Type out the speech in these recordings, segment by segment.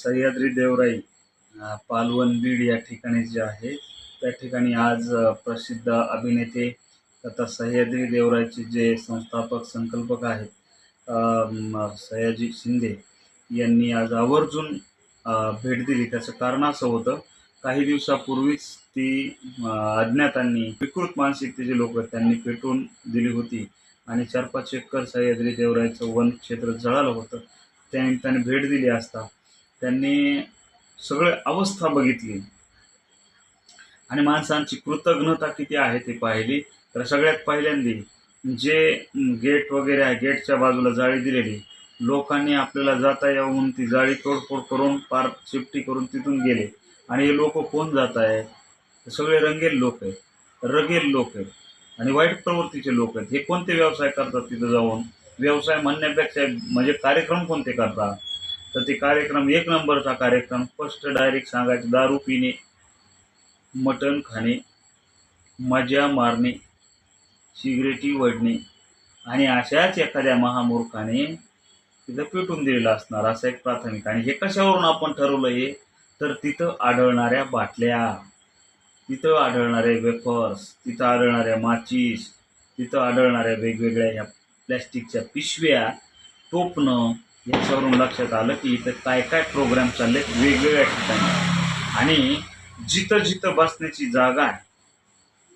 सह्याद्री देवराई पालवण बीड या ठिकाणी जे आहे त्या ठिकाणी आज प्रसिद्ध अभिनेते तथा सह्याद्री देवरायचे जे संस्थापक संकल्पक आहेत सयाजी शिंदे यांनी आज आवर्जून भेट दिली. त्याचं कारण असं होतं काही दिवसापूर्वीच ती अज्ञातांनी विकृत मानसिकतेचे लोक त्यांनी पेटवून दिली होती. आणि चार पाच एकर सह्याद्री देवरायचं वन क्षेत्र जळालं होतं. त्या निमित्ताने भेट दिली असता त्यांनी सगळे अवस्था बघितली. आणि माणसांची कृतज्ञता किती आहे ती पाहिली. तर सगळ्यात पहिल्यांदा जे गेट वगैरे आहे गेटच्या बाजूला जाळी दिलेली लोकांनी आपल्याला जाता येऊन ती जाळी तोडफोड करून पार शिफ्टी करून तिथून गेले. आणि हे लोक कोण जात आहे? सगळे रंगेल लोक आहेत. रगेल लोक आहेत. आणि वाईट प्रवृत्तीचे लोक आहेत. हे कोणते व्यवसाय करतात तिथं जाऊन? व्यवसाय म्हणण्यापेक्षा म्हणजे कार्यक्रम कोणते करतात? तर ते कार्यक्रम एक नंबरचा कार्यक्रम फर्स्ट डायरेक्ट सांगायचं दारू पिणे मटण खाणे मजा मारणे सिगरेटी वडणे आणि अशाच एखाद्या महामूर्खाने तिथं पेटून दिलेलं असणार असं एक प्राथमिक. आणि हे कशावरून आपण ठरवलं हे? तर तिथं आढळणाऱ्या बाटल्या तिथं आढळणारे वेफर्स तिथं आढळणाऱ्या माचीस तिथं आढळणाऱ्या वेगवेगळ्या ह्या प्लॅस्टिकच्या पिशव्या टोपणं याच्यावरून लक्षात आलं की इथं काय काय प्रोग्राम चालले वेगवेगळ्या ठिकाणी. आणि जिथं जिथं बसण्याची जागा आहे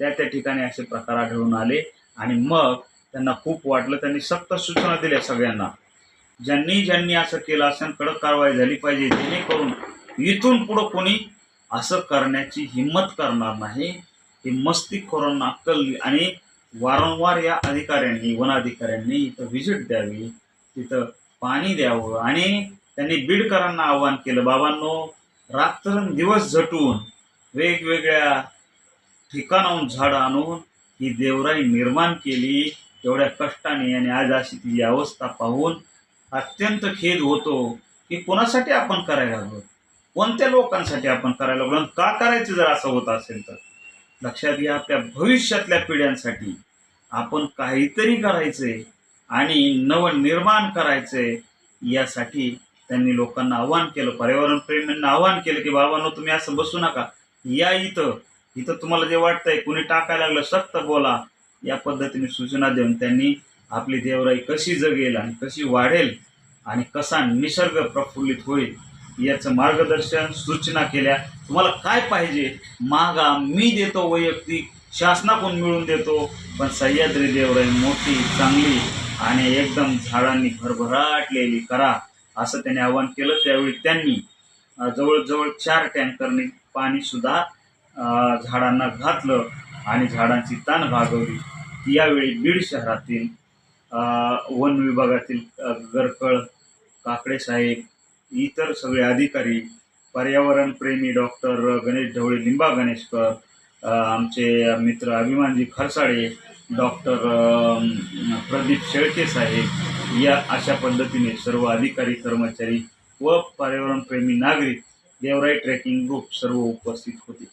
त्या त्या ठिकाणी असे प्रकार आढळून आले. आणि मग त्यांना खूप वाटलं त्यांनी सक्त सूचना दिल्या सगळ्यांना. ज्यांनी ज्यांनी असं केलं असं कडक कारवाई झाली पाहिजे जेणेकरून इथून पुढं कोणी असं करण्याची हिंमत करणार नाही. ही मस्तीखोरांना अक्कल आणि वारंवार या अधिकाऱ्यांनी वन अधिकाऱ्यांनी इथं व्हिजिट द्यावी तिथं पाणी द्यावं आणि त्यांनी बीडकरांना आवाहन केलं. बाबांनो रात्रंदिवस झटून वेगवेगळ्या ठिकाणाहून झाडं आणून ही देवराई निर्माण केली. एवढ्या कष्टाने आणि आज अशी ती अवस्था पाहून अत्यंत खेद होतो की कोणासाठी आपण करायला लागलो कोणत्या लोकांसाठी आपण करायला लागलो आणि का करायचं जर असं होत असेल तर? लक्षात घ्या आपल्या भविष्यातल्या पिढ्यांसाठी आपण काहीतरी करायचंय. आणि नवनिर्माण करायचंय यासाठी त्यांनी लोकांना आव्हान केलं पर्यावरण प्रेमींना आव्हान केलं की बाबांनो तुम्ही असं बसू नका. या इथं इथं तुम्हाला जे वाटतंय कुणी टाकायला लागलं सक्त बोला. या पद्धतीने सूचना देऊन त्यांनी आपली देवराई कशी जगेल आणि कशी वाढेल आणि कसा निसर्ग प्रफुल्लित होईल याचं मार्गदर्शन सूचना केल्या. तुम्हाला काय पाहिजे? मागा मी देतो वैयक्तिक. शासनाकडून मिळून देतो. पण सह्याद्री देवराई मोठी चांगली आणि एकदम झाडांनी भरभराटलेली करा असं त्याने आवाहन केलं. त्यावेळी त्यांनी जवळजवळ चार टँकरने पाणीसुद्धा झाडांना घातलं आणि झाडांची ताण भागवली. यावेळी बीड शहरातील वन विभागातील गरकळ काकडे साहेब इतर सगळे अधिकारी पर्यावरणप्रेमी डॉक्टर गणेश ढवळे लिंबा गणेशकर आमचे मित्र अभिमानजी खरसाडे डॉक्टर प्रदीप शेळके साहेब या अशा पद्धतीने सर्व अधिकारी कर्मचारी व पर्यावरणप्रेमी नागरिक देवराई ट्रेकिंग ग्रुप सर्व उपस्थित होते.